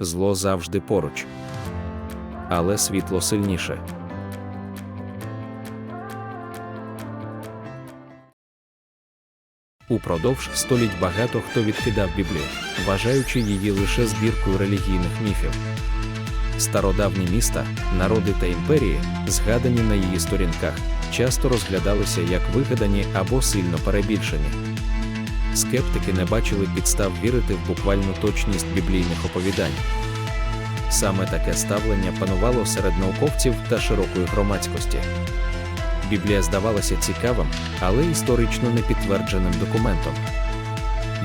зло завжди поруч. Але світло сильніше. Упродовж століть багато хто відкидав Біблію, вважаючи її лише збіркою релігійних міфів. Стародавні міста, народи та імперії, згадані на її сторінках, часто розглядалися як вигадані або сильно перебільшені. Скептики не бачили підстав вірити в буквальну точність біблійних оповідань. Саме таке ставлення панувало серед науковців та широкої громадськості. Біблія здавалася цікавим, але історично непідтвердженим документом.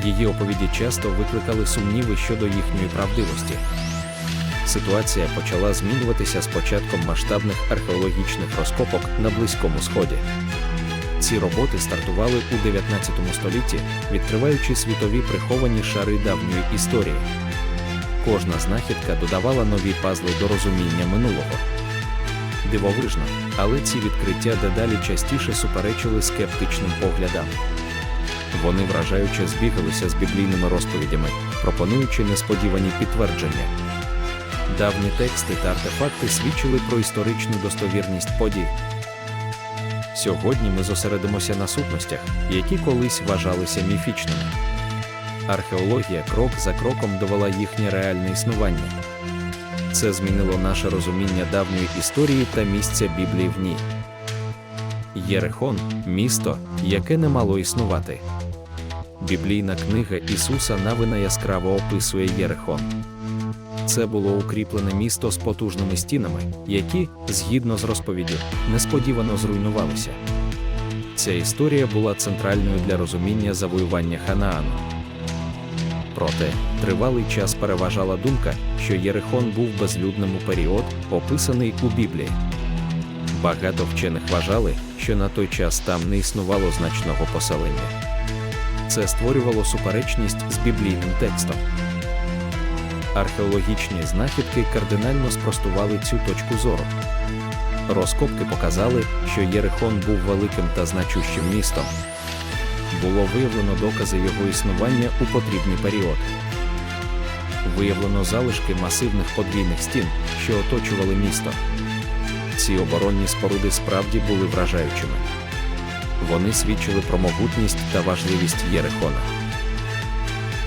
Її оповіді часто викликали сумніви щодо їхньої правдивості. Ситуація почала змінюватися з початком масштабних археологічних розкопок на Близькому Сході. Ці роботи стартували у 19 столітті, відкриваючи світові приховані шари давньої історії. Кожна знахідка додавала нові пазли до розуміння минулого. Дивовижно, але ці відкриття дедалі частіше суперечили скептичним поглядам. Вони вражаюче збігалися з біблійними розповідями, пропонуючи несподівані підтвердження. Давні тексти та артефакти свідчили про історичну достовірність подій. Сьогодні ми зосередимося на сутностях, які колись вважалися міфічними. Археологія крок за кроком довела їхнє реальне існування. Це змінило наше розуміння давньої історії та місця Біблії в ній. Єрихон місто, яке не мало існувати. Біблійна книга Ісуса Навина яскраво описує Єрихон. Це було укріплене місто з потужними стінами, які, згідно з розповіддю, несподівано зруйнувалися. Ця історія була центральною для розуміння завоювання Ханаану. Проте, тривалий час переважала думка, що Єрихон був безлюдним у період, описаний у Біблії. Багато вчених вважали, що на той час там не існувало значного поселення. Це створювало суперечність з біблійним текстом. Археологічні знахідки кардинально спростували цю точку зору. Розкопки показали, що Єрихон був великим та значущим містом. Було виявлено докази його існування у потрібний період. Виявлено залишки масивних подвійних стін, що оточували місто. Ці оборонні споруди справді були вражаючими. Вони свідчили про могутність та важливість Єрихона.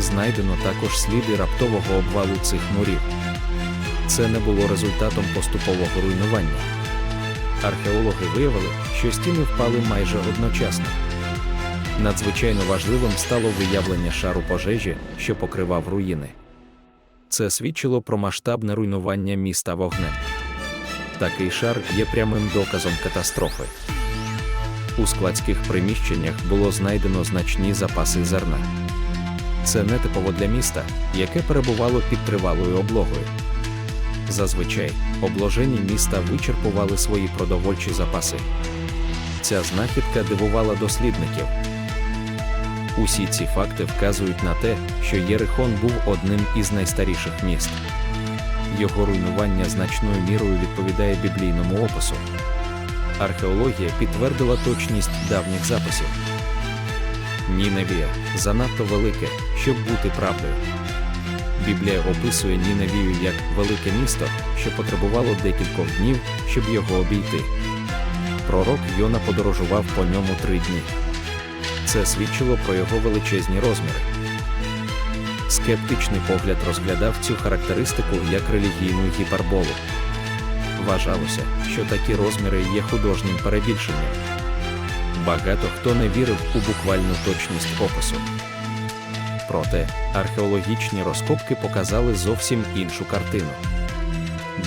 Знайдено також сліди раптового обвалу цих мурів. Це не було результатом поступового руйнування. Археологи виявили, що стіни впали майже одночасно. Надзвичайно важливим стало виявлення шару пожежі, що покривав руїни. Це свідчило про масштабне руйнування міста вогнем. Такий шар є прямим доказом катастрофи. У складських приміщеннях було знайдено значні запаси зерна. Це нетипово для міста, яке перебувало під тривалою облогою. Зазвичай обложені міста вичерпували свої продовольчі запаси. Ця знахідка дивувала дослідників. Усі ці факти вказують на те, що Єрихон був одним із найстаріших міст. Його руйнування значною мірою відповідає біблійному опису. Археологія підтвердила точність давніх записів. Ніневія занадто велике, щоб бути правдою. Біблія описує Ніневію як велике місто, що потребувало декількох днів, щоб його обійти. Пророк Йона подорожував по ньому три дні. Це свідчило про його величезні розміри. Скептичний погляд розглядав цю характеристику як релігійну гіперболу. Вважалося, що такі розміри є художнім перебільшенням. Багато хто не вірив у буквальну точність опису. Проте археологічні розкопки показали зовсім іншу картину.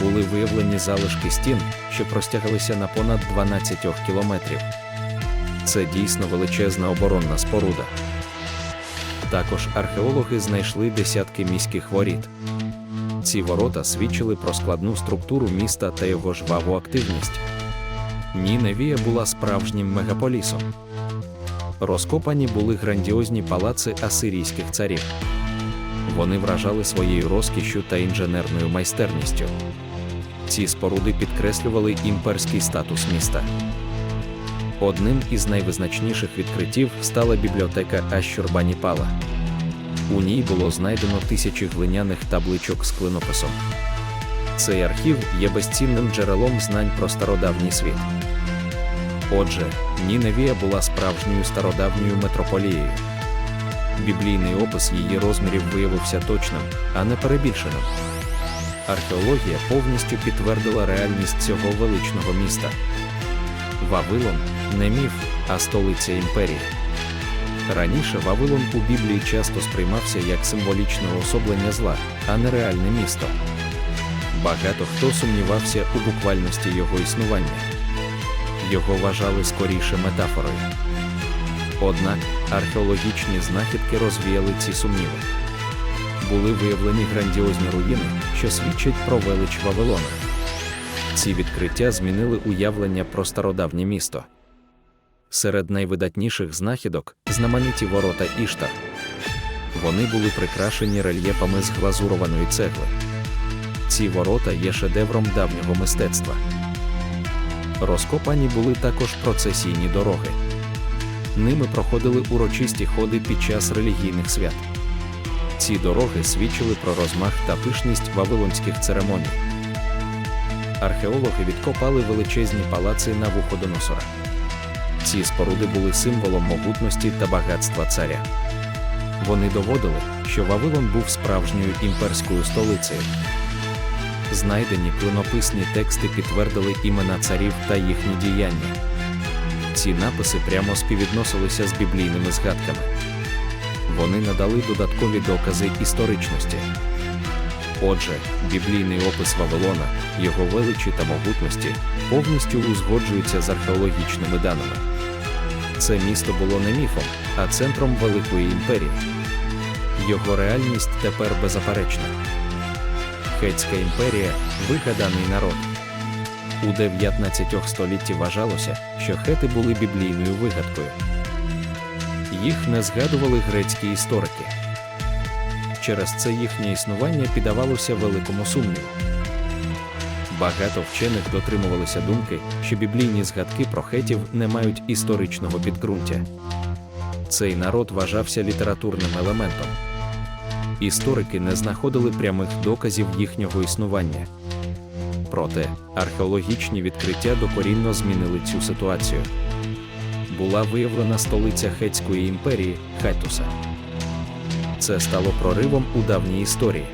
Були виявлені залишки стін, що простягалися на понад 12 кілометрів. Це дійсно величезна оборонна споруда. Також археологи знайшли десятки міських воріт. Ці ворота свідчили про складну структуру міста та його жваву активність. Ніневія була справжнім мегаполісом. Розкопані були грандіозні палаци асирійських царів. Вони вражали своєю розкішшю та інженерною майстерністю. Ці споруди підкреслювали імперський статус міста. Одним із найвизначніших відкриттів стала бібліотека Ашшурбаніпала. У ній було знайдено тисячі глиняних табличок з клинописом. Цей архів є безцінним джерелом знань про стародавній світ. Отже, Ніневія була справжньою стародавньою метрополією. Біблійний опис її розмірів виявився точним, а не перебільшеним. Археологія повністю підтвердила реальність цього величного міста. Вавилон не міф, а столиця імперії. Раніше Вавилон у Біблії часто сприймався як символічне особлення зла, а не реальне місто. Багато хто сумнівався у буквальності його існування. Його вважали скоріше метафорою. Однак археологічні знахідки розвіяли ці сумніви. Були виявлені грандіозні руїни, що свідчать про велич Вавилона. Ці відкриття змінили уявлення про стародавнє місто. Серед найвидатніших знахідок знамениті ворота Іштар. Вони були прикрашені рельєфами з глазурованої цегли. Ці ворота є шедевром давнього мистецтва. Розкопані були також процесійні дороги. Ними проходили урочисті ходи під час релігійних свят. Ці дороги свідчили про розмах та пишність вавилонських церемоній. Археологи відкопали величезні палаци на Вуходоносора. Ці споруди були символом могутності та багатства царя. Вони доводили, що Вавилон був справжньою імперською столицею. Знайдені клинописні тексти підтвердили імена царів та їхні діяння. Ці написи прямо співвідносилися з біблійними згадками. Вони надали додаткові докази історичності. Отже, біблійний опис Вавилона, його величі та могутності повністю узгоджується з археологічними даними. Це місто було не міфом, а центром великої імперії. Його реальність тепер беззаперечна. Хетська імперія вигаданий народ. У 19 столітті вважалося, що хети були біблійною вигадкою. Їх не згадували грецькі історики. Через це їхнє існування піддавалося великому сумніву. Багато вчених дотримувалися думки, що біблійні згадки про хетів не мають історичного підґрунтя. Цей народ вважався літературним елементом. Історики не знаходили прямих доказів їхнього існування. Проте археологічні відкриття докорінно змінили цю ситуацію. Була виявлена столиця Хетської імперії Хайтуса. Це стало проривом у давній історії.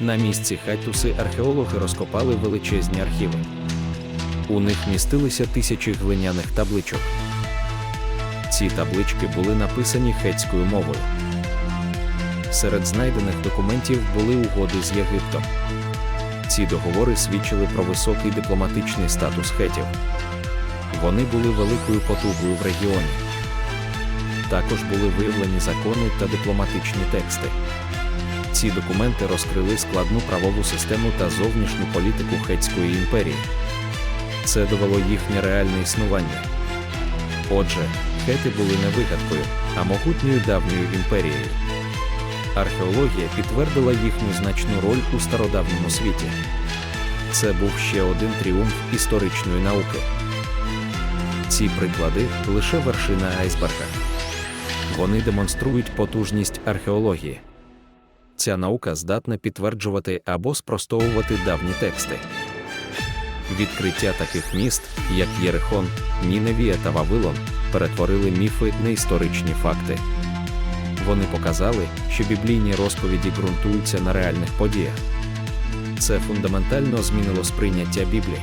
На місці Хайтуси археологи розкопали величезні архіви. У них містилися тисячі глиняних табличок. Ці таблички були написані хетською мовою. Серед знайдених документів були угоди з Єгиптом. Ці договори свідчили про високий дипломатичний статус хетів. Вони були великою потугою в регіоні. Також були виявлені закони та дипломатичні тексти. Ці документи розкрили складну правову систему та зовнішню політику Хетської імперії. Це довело їхнє реальне існування. Отже, хети були не вигадкою, а могутньою давньою імперією. Археологія підтвердила їхню значну роль у стародавньому світі. Це був ще один тріумф історичної науки. Ці приклади лише вершина айсберга. Вони демонструють потужність археології. Ця наука здатна підтверджувати або спростовувати давні тексти. Відкриття таких міст, як Єрихон, Ніневія та Вавилон, перетворили міфи на історичні факти. Вони показали, що біблійні розповіді ґрунтуються на реальних подіях. Це фундаментально змінило сприйняття Біблії.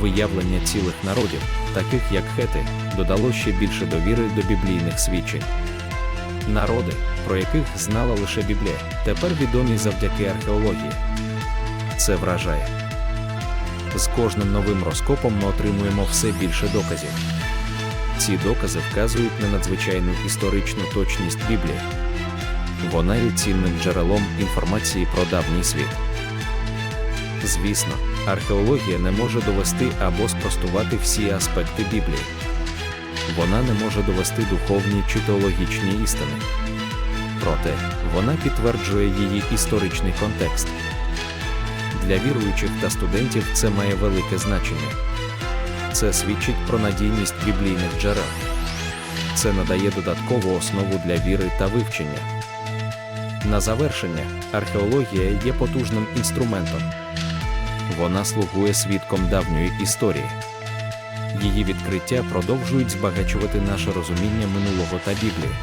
Виявлення цілих народів, таких як хети, додало ще більше довіри до біблійних свідчень. Народи, про яких знала лише Біблія, тепер відомі завдяки археології. Це вражає. З кожним новим розкопом ми отримуємо все більше доказів. Ці докази вказують на надзвичайну історичну точність Біблії. Вона є цінним джерелом інформації про давній світ. Звісно, археологія не може довести або спростувати всі аспекти Біблії. Вона не може довести духовні чи теологічні істини. Проте вона підтверджує її історичний контекст. Для віруючих та студентів це має велике значення. Це свідчить про надійність біблійних джерел. Це надає додаткову основу для віри та вивчення. На завершення, археологія є потужним інструментом. Вона слугує свідком давньої історії. Її відкриття продовжують збагачувати наше розуміння минулого та Біблії.